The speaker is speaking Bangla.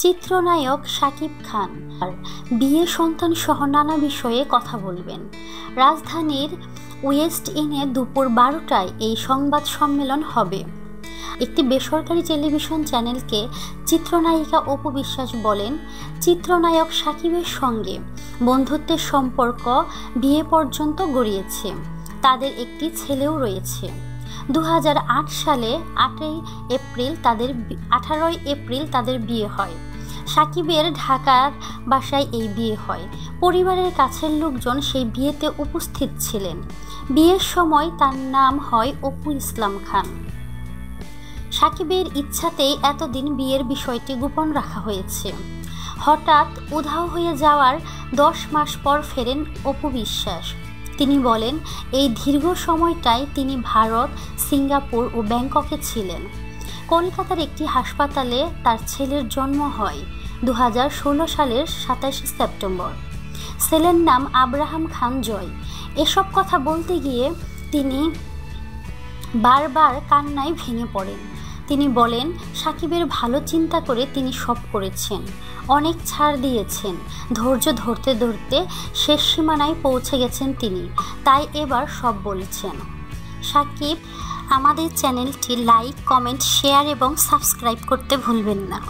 চিত্রনায়ক সাকিব খান আর বিয়ে সন্তান সহ নানা বিষয়ে কথা বলবেন। রাজধানীর ওয়েস্ট ইনে দুপুর বারোটায় এই সংবাদ সম্মেলন হবে। একটি বেসরকারি টেলিভিশন চ্যানেলকে চিত্রনায়িকা অপু বিশ্বাস বলেন, চিত্রনায়ক সাকিবের সঙ্গে বন্ধুত্বের সম্পর্ক বিয়ে পর্যন্ত গড়িয়েছে। তাদের একটি ছেলেও রয়েছে। দু হাজার আট সালে আটই এপ্রিল তাদের আঠারোই এপ্রিল তাদের বিয়ে হয়। সাকিবের ঢাকার বাসায় এই বিয়ে হয়। পরিবারের কাছের লোকজন সেই বিয়েতে উপস্থিত ছিলেন। বিয়ের সময় তার নাম হয় অপু ইসলাম খান। সাকিবের ইচ্ছাতেই এতদিন বিয়ের বিষয়টি গোপন রাখা হয়েছে। হঠাৎ উধাও হয়ে যাওয়ার দশ মাস পর ফেরেন অপু বিশ্বাস। তিনি বলেন, এই দীর্ঘ সময়টায় তিনি ভারত, সিঙ্গাপুর ও ব্যাংককে ছিলেন। কলকাতার একটি হাসপাতালে তার ছেলের জন্ম হয়। দু হাজার ষোলো সালের সাতাশে সেপ্টেম্বর। ছেলের নাম আব্রাহাম খান জয়। এসব কথা বলতে গিয়ে তিনি বারবার কান্নায় ভেঙে পড়েন। তিনি বলেন, সাকিবের ভালো চিন্তা করে তিনি সব করেছেন, অনেক ছাড় দিয়েছেন, ধৈর্য ধরতে ধরতে শেষ সীমানায় পৌঁছে গেছেন তিনি, তাই এবার সব বলেছেন। সাকিব, আমাদের চ্যানেলটি লাইক, কমেন্ট, শেয়ার এবং সাবস্ক্রাইব করতে ভুলবেন না।